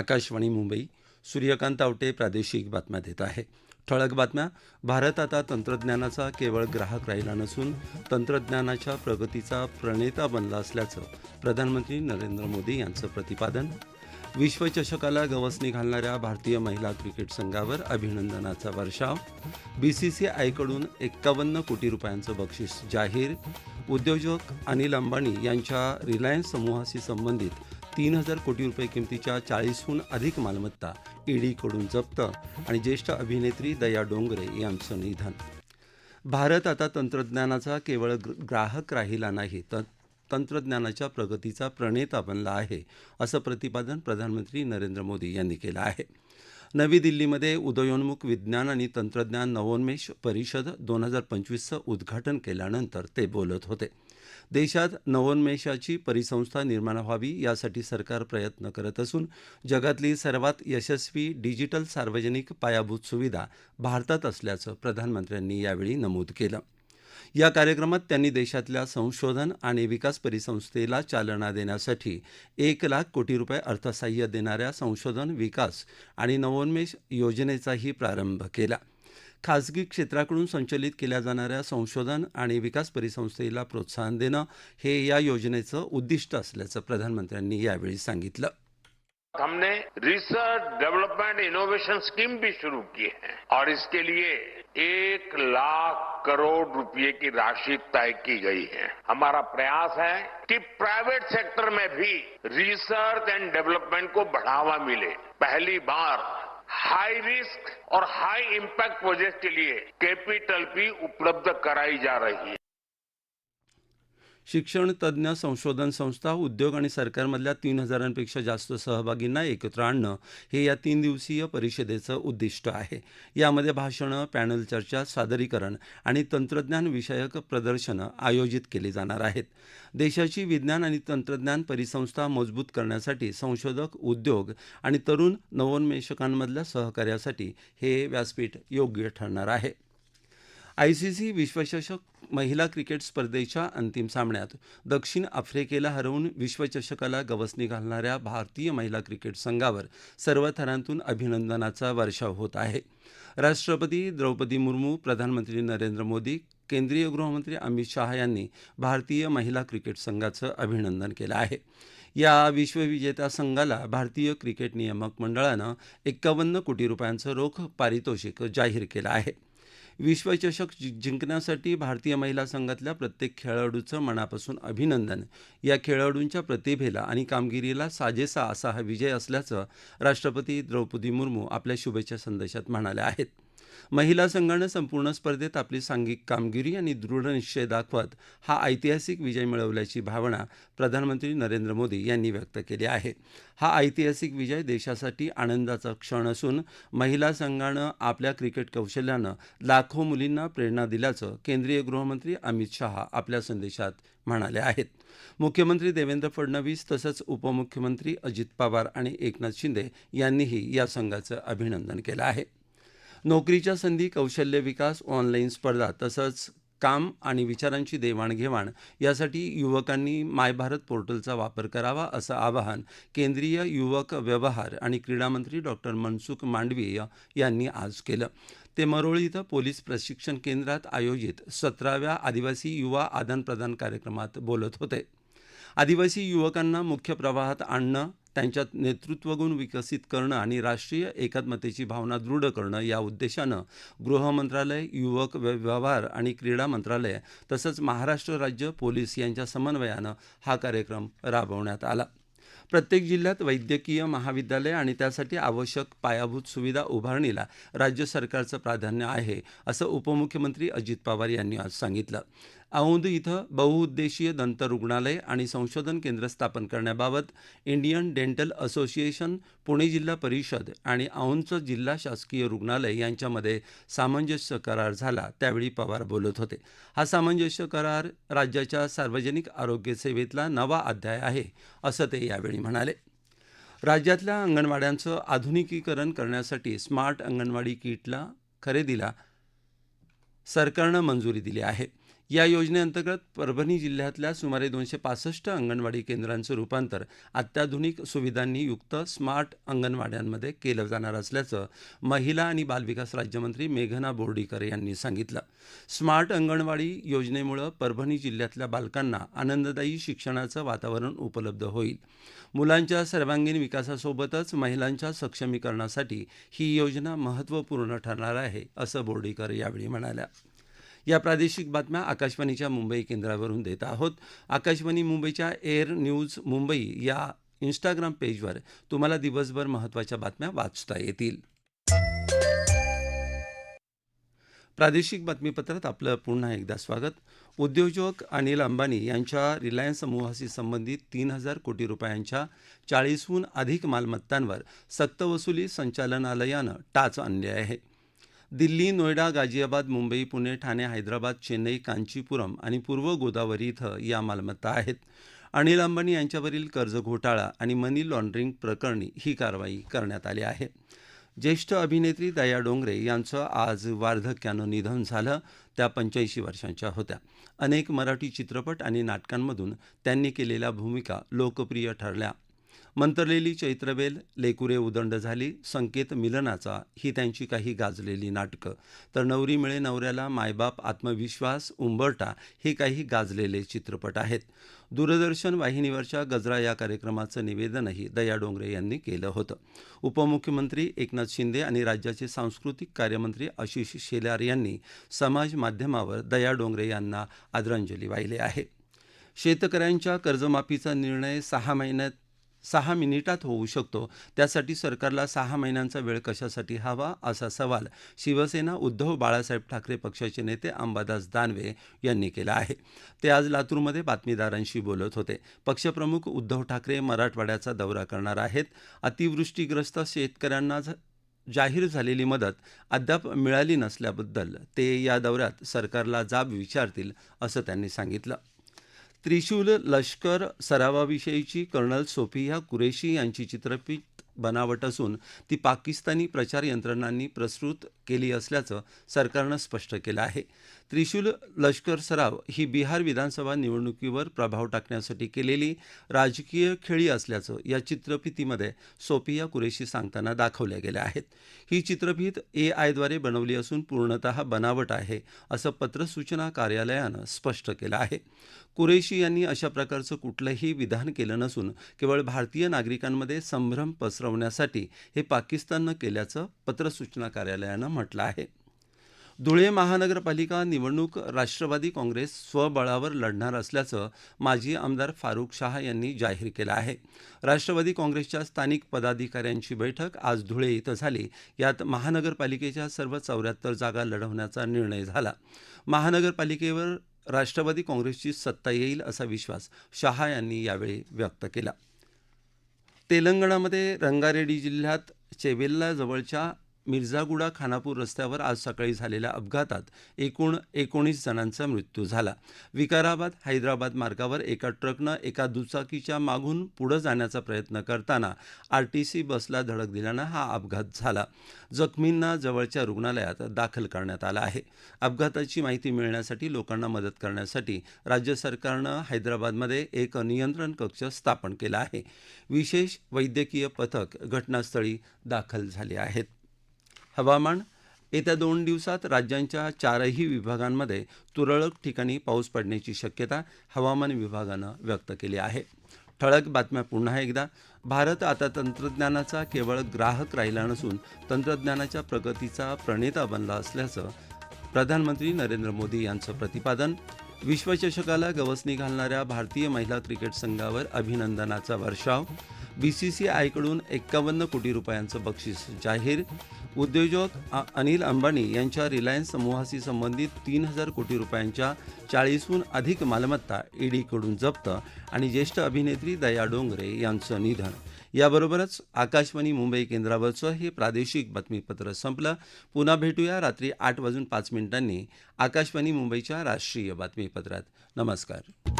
आकाशवाणी मुंबई सूर्यकांत आवटे प्रादेशिक बातम्या देत आहे. ठळक बातम्या भारत आता तंत्रज्ञानाचा केवळ ग्राहक राहिला नसून तंत्रज्ञानाच्या प्रगतीचा प्रणेता बनला असल्याचं प्रधानमंत्री नरेंद्र मोदी यांचं प्रतिपादन. विश्वचषकाला गवसणी घालणाऱ्या भारतीय महिला क्रिकेट संघावर अभिनंदनाचा वर्षाव. बीसीसीआयकडून एक्कावन्न कोटी रुपयांचं बक्षीस जाहीर. उद्योजक अनिल अंबानी यांच्या रिलायन्स समूहाशी संबंधित तीन हजार कोटी रुपये किमतीच्या चाळीसहून अधिक मालमत्ता ईडीकडून जप्त आणि ज्येष्ठ अभिनेत्री दया डोंगरे यांचं निधन. भारत आता तंत्रज्ञानाचा केवळ ग्र- ग्राहक राहिला नाही तर तंत्रज्ञानाच्या प्रगतीचा प्रणेता बनला आहे असं प्रतिपादन प्रधानमंत्री नरेंद्र मोदी यांनी केलं आहे. नवी दिल्लीमध्ये उदयोन्मुख विज्ञान आणि तंत्रज्ञान नवोन्मेष परिषद दोन हजार पंचवीसचं उद्घाटन केल्यानंतर ते बोलत होते. देशात नवोन्मेषाची परिसंस्था निर्माण व्हावी यासाठी सरकार प्रयत्न करत असून जगातली सर्वात यशस्वी डिजिटल सार्वजनिक पायाभूत सुविधा भारतात असल्याचं प्रधानमंत्र्यांनी यावेळी नमूद केलं. या कार्यक्रमात त्यांनी देशातल्या संशोधन आणि विकास परिसंस्थेला चालना देण्यासाठी एक लाख कोटी रुपये अर्थसाह्य देणाऱ्या संशोधन विकास आणि नवोन्मेष योजनेचाही प्रारंभ केला. खासगी क्षेत्राकडून संचलित केल्या जाणाऱ्या संशोधन आणि विकास परिसंस्थेला प्रोत्साहन देणं हे या योजनेचं उद्दिष्ट असल्याचं प्रधानमंत्र्यांनी यावेळी सांगितलं. हमने रिसर्च डेवलपमेंट इनोवेशन स्कीम भी शुरू की है और इसके लिए एक लाख करोड़ रुपए की राशि तय की गई है। हमारा प्रयास है कि प्राइवेट सेक्टर में भी रिसर्च एंड डेवलपमेंट को बढ़ावा मिले। पहली बार हाई रिस्क और हाई इम्पैक्ट प्रोजेक्ट के लिए कैपिटल भी उपलब्ध कराई जा रही है। शिक्षण तज्ज्ञ संशोधन संस्था उद्योग आणि सरकारमधल्या तीन हजारांपेक्षा जास्त सहभागींना एकत्र आणणं हे या तीन दिवसीय परिषदेचं उद्दिष्ट आहे. यामध्ये भाषणं पॅनल चर्चा सादरीकरण आणि तंत्रज्ञान विषयक प्रदर्शनं आयोजित केली जाणार आहेत. देशाची विज्ञान आणि तंत्रज्ञान परिसंस्था मजबूत करण्यासाठी संशोधक उद्योग आणि तरुण नवोन्मेषकांमधल्या सहकार्यासाठी हे व्यासपीठ योग्य ठरणार आहे. आयसीसी विश्वचषक महिला क्रिकेट स्पर्धेच्या अंतिम सामन्यात दक्षिण आफ्रिकेला हरवून विश्वचषकाला गवसणी घालणाऱ्या भारतीय महिला क्रिकेट संघावर सर्व थरांतून अभिनंदनाचा वर्षाव होत आहे. राष्ट्रपती द्रौपदी मुर्मू प्रधानमंत्री नरेंद्र मोदी केंद्रीय गृहमंत्री अमित शहा यांनी भारतीय महिला क्रिकेट संघाचं अभिनंदन केलं आहे. या विश्वविजेत्या संघाला भारतीय क्रिकेट नियामक मंडळानं एक्कावन्न कोटी रुपयांचं रोख पारितोषिक जाहीर केलं आहे. विश्वचषक जि- जिंकण्यासाठी भारतीय महिला संघातल्या प्रत्येक खेळाडूचं मनापासून अभिनंदन. या खेळाडूंच्या प्रतिभेला आणि कामगिरीला साजेसा असा हा विजय असल्याचं राष्ट्रपती द्रौपदी मुर्मू आपल्या शुभेच्छा संदेशात म्हणाल्या आहेत. महिला संघानं संपूर्ण स्पर्धेत आपली सांघिक कामगिरी आणि दृढनिश्चय दाखवत हा ऐतिहासिक विजय मिळवल्याची भावना प्रधानमंत्री नरेंद्र मोदी यांनी व्यक्त केली आहे. हा ऐतिहासिक विजय देशासाठी आनंदाचा क्षण असून महिला संघानं आपल्या क्रिकेट कौशल्यानं लाखो मुलींना प्रेरणा दिल्याचं केंद्रीय गृहमंत्री अमित शहा आपल्या संदेशात म्हणाले आहेत. मुख्यमंत्री देवेंद्र फडणवीस तसंच उपमुख्यमंत्री अजित पवार आणि एकनाथ शिंदे यांनीही या संघाचं अभिनंदन केलं आहे. नोकरीच्या संधी कौशल्य विकास ऑनलाईन स्पर्धा तसंच काम आणि विचारांची देवाणघेवाण यासाठी युवकांनी मायभारत पोर्टलचा वापर करावा असं आवाहन केंद्रीय युवक व्यवहार आणि क्रीडामंत्री डॉक्टर मनसुख मांडवीय यांनी आज केलं. ते मरोळी इथं पोलीस प्रशिक्षण केंद्रात आयोजित सतराव्या आदिवासी युवा आदानप्रदान कार्यक्रमात बोलत होते. आदिवासी युवकांना मुख्य प्रवाहात आणणं त्यांच्यात नेतृत्वगुण विकसित करणं आणि राष्ट्रीय एकात्मतेची भावना दृढ करणं या उद्देशानं गृह मंत्रालय युवक व्यवहार आणि क्रीडा मंत्रालय तसंच महाराष्ट्र राज्य पोलीस यांच्या समन्वयानं हा कार्यक्रम राबवण्यात आला. प्रत्येक जिल्ह्यात वैद्यकीय महाविद्यालय आणि त्यासाठी आवश्यक पायाभूत सुविधा उभारणीला राज्य सरकारचं प्राधान्य आहे असं उपमुख्यमंत्री अजित पवार यांनी आज सांगितलं. औंध इथं बहुउद्देशीय दंत रुग्णालय आणि संशोधन केंद्र स्थापन करण्याबाबत इंडियन डेंटल असोसिएशन पुणे जिल्हा परिषद आणि औंधचं जिल्हा शासकीय रुग्णालय यांच्यामध्ये सामंजस्य करार झाला त्यावेळी पवार बोलत होते. हा सामंजस्य करार राज्याच्या सार्वजनिक आरोग्य सेवेतला नवा अध्याय आहे असं ते यावेळी म्हणाले. राज्यातल्या अंगणवाड्यांचं आधुनिकीकरण करण्यासाठी स्मार्ट अंगणवाडी किटला खरेदीला सरकारनं मंजुरी दिली आहे. या योजनेअंतर्गत परभणी जिल्ह्यातल्या सुमारे दोनशे पासष्ट अंगणवाडी केंद्रांचं रूपांतर अत्याधुनिक सुविधांनी युक्त स्मार्ट अंगणवाड्यांमध्ये केलं जाणार असल्याचं महिला आणि बालविकास राज्यमंत्री मेघना बोर्डीकर यांनी सांगितलं. स्मार्ट अंगणवाडी योजनेमुळं परभणी जिल्ह्यातल्या बालकांना आनंददायी शिक्षणाचं वातावरण उपलब्ध होईल. मुलांच्या सर्वांगीण विकासासोबतच महिलांच्या सक्षमीकरणासाठी ही योजना महत्त्वपूर्ण ठरणार आहे असं बोर्डीकर यावेळी म्हणाल्या. या प्रादेशिक बातम्या आकाशवाणीच्या मुंबई केंद्रावरून देत आहोत. आकाशवाणी मुंबईच्या एअर न्यूज मुंबई या इंस्टाग्राम पेजवर तुम्हाला दिवसभर महत्त्वाच्या बातम्या वाचता येतील. प्रादेशिक बातमीपत्रात आपलं पुन्हा एकदा स्वागत. उद्योजक अनिल अंबानी यांच्या रिलायन्स समूहाशी संबंधित तीन हजार कोटी रुपयांच्या चाळीसहून अधिक मालमत्तांवर सक्तवसुली संचालनालयानं टाच आणली आहे. दिल्ली नोएडा गाझियाबाद मुंबई पुणे ठाणे हैदराबाद चेन्नई कांचीपुरम आणि पूर्व गोदावरी इथं या मालमत्ता आहेत. अनिल अंबानी यांच्यावरील कर्ज घोटाळा आणि मनी लॉन्ड्रिंग प्रकरणी ही कारवाई करण्यात आली आहे. ज्येष्ठ अभिनेत्री दया डोंगरे यांचं आज वार्धक्यानं निधन झालं त्या पंच्याऐंशी वर्षांच्या होत्या. अनेक मराठी चित्रपट आणि नाटकांमधून त्यांनी केलेल्या भूमिका लोकप्रिय ठरल्या. मंतरलेली चैत्रवेल लेकुरे उदंड झाली संकेत मिलनाचा ही त्यांची काही गाजलेली नाटकं. तर नवरी मिळे नवऱ्याला मायबाप आत्मविश्वास उंबरटा हे काही गाजलेले चित्रपट आहेत. दूरदर्शन वाहिनीवरच्या गजरा या कार्यक्रमाचं निवेदनही दया डोंगरे यांनी केलं होतं. उपमुख्यमंत्री एकनाथ शिंदे आणि राज्याचे सांस्कृतिक कार्यमंत्री आशिष शेलार यांनी समाज माध्यमावर दया डोंगरे यांना आदरांजली वाहिली आहे. शेतकऱ्यांच्या कर्जमाफीचा निर्णय सहा महिन्यात सहा मिनिटात होऊ शकतो. त्यासाठी सरकारला सहा महिन्यांचा वेळ कशासाठी हवा असा सवाल शिवसेना उद्धव बाळासाहेब ठाकरे पक्षाचे नेते अंबादास दानवे यांनी केला आहे. ते आज लातूरमध्ये बातमीदारांशी बोलत होते. पक्षप्रमुख उद्धव ठाकरे मराठवाड्याचा दौरा करणार आहेत. अतिवृष्टीग्रस्त शेतकऱ्यांना झ- जाहीर झालेली मदत अद्याप मिळाली नसल्याबद्दल ते या दौऱ्यात सरकारला जाब विचारतील असं त्यांनी सांगितलं. त्रिशूल लष्कर सरावाविषयीची कर्नल सोफिया कुरेशी यांची चित्रपट बनावट असून ती पाकिस्तानी प्रचार यंत्रणांनी प्रस्तुत केली असल्याचं सरकारनं स्पष्ट केलं आहे. त्रिशूल लष्कर सराव ही बिहार विधानसभा निवडणुकीवर प्रभाव टाकण्यासाठी केलेली राजकीय खेळी असल्याचं या चित्रफितीमध्ये सोफिया कुरेशी सांगताना दाखवल्या गेल्या आहेत. ही चित्रफित ए आयद्वारे बनवली असून पूर्णतः बनावट आहे असं पत्रसूचना कार्यालयानं स्पष्ट केलं आहे. कुरेशी यांनी अशा प्रकारचं कुठलंही विधान केलं नसून केवळ भारतीय नागरिकांमध्ये संभ्रम पसरवण्यासाठी हे पाकिस्ताननं केल्याचं पत्रसूचना कार्यालयानं म्हटलं आहे. धुळे महानगरपालिका निवडणूक राष्ट्रवादी काँग्रेस स्वबळावर लढणार असल्याचं माजी आमदार फारुख शाह यांनी जाहीर केलं आहे. राष्ट्रवादी काँग्रेसच्या स्थानिक पदाधिकाऱ्यांची बैठक आज धुळे इथं झाली. यात महानगरपालिकेच्या सर्व चौऱ्याहत्तर जागा लढवण्याचा निर्णय झाला. महानगरपालिकेवर राष्ट्रवादी काँग्रेसची सत्ता येईल असा विश्वास शहा यांनी यावेळी व्यक्त केला. तेलंगणामध्ये रंगारेड्डी जिल्ह्यात चेवेल्ला जवळच्या मिर्झागुडा खानापूर रस्त्यावर आज सकाळी झालेल्या अपघातात एकूण एकोणीस जणांचा मृत्यू झाला. विकाराबाद हैदराबाद मार्गावर एका ट्रकनं एका दुचाकीच्या मागून पुढं जाण्याचा प्रयत्न करताना आर टी सी बसला धडक दिल्यानं हा अपघात झाला. जखमींना जवळच्या रुग्णालयात दाखल करण्यात आला आहे. अपघाताची माहिती मिळण्यासाठी लोकांना मदत करण्यासाठी राज्य सरकारनं हैदराबादमध्ये एक नियंत्रण कक्ष स्थापन केला आहे. विशेष वैद्यकीय पथक घटनास्थळी दाखल झाले आहेत. हवामान. येत्या दोन दिवसात राज्यांच्या चारही विभागांमध्ये तुरळक ठिकाणी पाऊस पडण्याची शक्यता हवामान विभागानं व्यक्त केली आहे. ठळक बातम्या पुन्हा एकदा. भारत आता तंत्रज्ञानाचा केवळ ग्राहक राहिला नसून तंत्रज्ञानाच्या प्रगतीचा प्रणेता बनला असल्याचं प्रधानमंत्री नरेंद्र मोदी यांचं प्रतिपादन. विश्वचषकाला गवसणी घालणाऱ्या भारतीय महिला क्रिकेट संघावर अभिनंदनाचा वर्षाव. बी सी सी आयकडून एक्कावन्न कोटी रुपयांचं बक्षीस जाहीर. उद्योजक अनिल अंबानी यांच्या रिलायन्स समूहाशी संबंधित तीन हजार कोटी रुपयांच्या चाळीसहून अधिक मालमत्ता ईडीकडून जप्त आणि ज्येष्ठ अभिनेत्री दया डोंगरे यांचं निधन. याबरोबरच आकाशवाणी मुंबई केंद्रावरचं हे प्रादेशिक बातमीपत्र संपलं. पुन्हा भेटूया रात्री आठ वाजून पाच मिनिटांनी आकाशवाणी मुंबईच्या राष्ट्रीय बातमीपत्रात. नमस्कार.